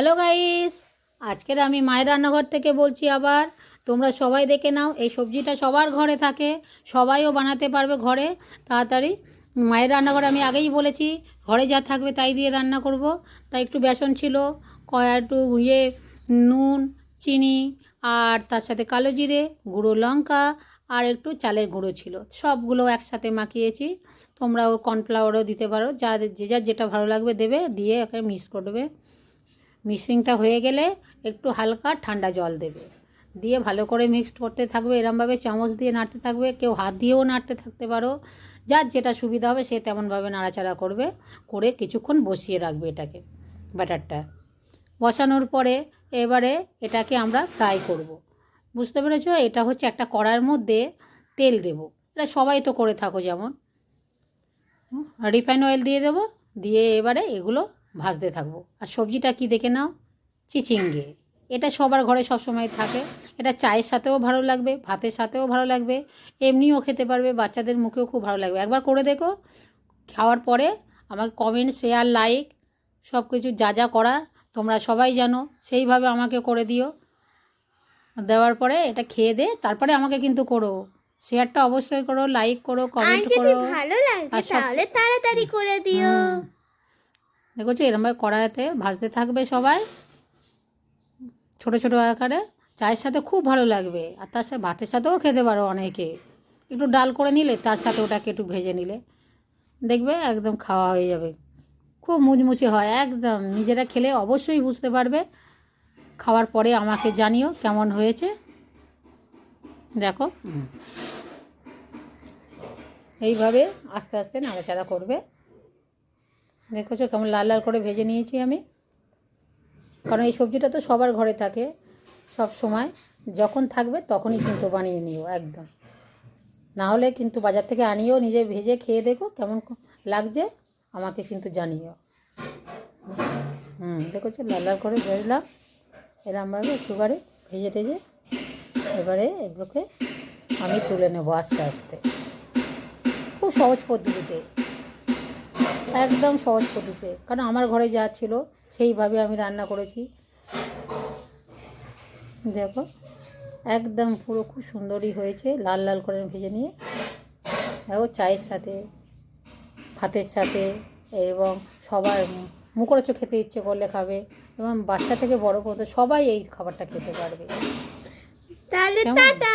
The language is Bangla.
হ্যালো গাইস আজকের আমি মায়ের রান্নাঘর থেকে বলছি আবার, তোমরা সবাই দেখে নাও, এই সবজিটা সবার ঘরে থাকে, সবাইও বানাতে পারবে ঘরে। তাড়াতাড়ি, মায়ের রান্নাঘরে আমি আগেই বলেছি, ঘরে যা থাকবে তাই দিয়ে রান্না করব। তাই একটু বেসন ছিল, কয়া একটু ইয়ে নুন, চিনি, আর তার সাথে কালো জিরে, গুঁড়ো লঙ্কা, আর একটু চালের গুঁড়ো ছিল। সবগুলো একসাথে মাখিয়েছি। তোমরাও কর্নফ্লাওয়ারও দিতে পারো, যা, যে যার যেটা ভালো লাগবে দেবে, দিয়ে একে মিক্স করবে মিক্সিংটা হয়ে গেলে একটু হালকা ঠান্ডা জল দেবে। দিয়ে ভালো করে মিক্সড করতে থাকবে, এরমভাবে চামচ দিয়ে নাড়তে থাকবে, কেউ হাত দিয়েও নাড়তে থাকতে পারো। যার যেটা সুবিধা হবে সে তেমনভাবে নাড়াচাড়া করবে, করে কিছুক্ষণ বসিয়ে রাখবে এটাকে, ব্যাটারটা। বসানোর পরে এবারে এটাকে আমরা ফ্রাই করব। বুঝতে পেরেছ? এটা হচ্ছে একটা কড়ার মধ্যে তেল দেব। এটা সবাই তো করে থাকো যেমন। রিফাইন অয়েল দিয়ে দেবো। দিয়ে এবারে এগুলো ভাজতে থাকব। আর সবজিটা কি দেখে নাও? চিচিঙ্গে। এটা সবার ঘরে সবসময় থাকে। এটা চায়ের সাথেও ভালো লাগবে ভাতের সাথেও ভালো লাগবে এমনিও খেতে পারবে বাচ্চাদের মুখেও খুব ভালো লাগবে। একবার করে দেখো। খাওয়ার পরে আমাকে কমেন্ট শেয়ার লাইক সব কিছু যা যা করা তোমরা সবাই জানো। সেইভাবে আমাকে করে দিও। দেওয়ার পরে এটা খেয়ে দে তারপরে আমাকে কিন্তু করো। শেয়ারটা অবশ্যই করো লাইক করো কমেন্ট করো। ভালো লাগে তাহলে তাড়াতাড়ি করে দিও। দেখেছ এরমভাবে কড়াইতে ভাজতে থাকবে সবাই। ছোট ছোট আকারে। চায়ের সাথে খুব ভালো লাগবে। আর তার সাথে ভাতের সাথেও খেতে পারো অনেকে। একটু ডাল করে নিলে তার সাথে ওটাকে একটু ভেজে নিলে দেখবে একদম খাওয়া হয়ে যাবে। খুব মুচমুচে হয় একদম। নিজেরা খেলে অবশ্যই বুঝতে পারবে। খাওয়ার পরে আমাকে জানিও কেমন হয়েছে। দেখো। এইভাবে আস্তে আস্তে নাড়াচাড়া করবে। দেখেছ কেমন লাল লাল করে ভেজে নিয়েছি আমি। কারণ এই সবজিটা তো সবার ঘরে থাকে সব সময়। যখন থাকবে তখনই কিন্তু বানিয়ে নিও একদম। না হলে কিন্তু বাজার থেকে আনিও, নিজে ভেজে খেয়ে দেখো কেমন লাগছে, আমাকে কিন্তু জানিও। হুম, দেখেছ লাল লাল করে ভেজলাম। এরমভাবে একটুবারে ভেজে টেজে এবারে এগুলোকে আমি তুলে নেব আস্তে আস্তে। খুব সহজ পদ্ধতিতে। একদম সহজ পদ্ধতিতে। কারণ আমার ঘরে যা ছিল সেইভাবে আমি রান্না করেছি। দেখো একদম পুরো খুব সুন্দরই হয়েছে লাল লাল করে ভেজে নিয়ে। দেখো চায়ের সাথে ভাতের সাথে এবং সবার মুখরোচক খেতে ইচ্ছে করলে খাবে এবং বাচ্চা থেকে বড় পর্যন্ত সবাই এই খাবারটা খেতে পারবে। তাহলে টাটা!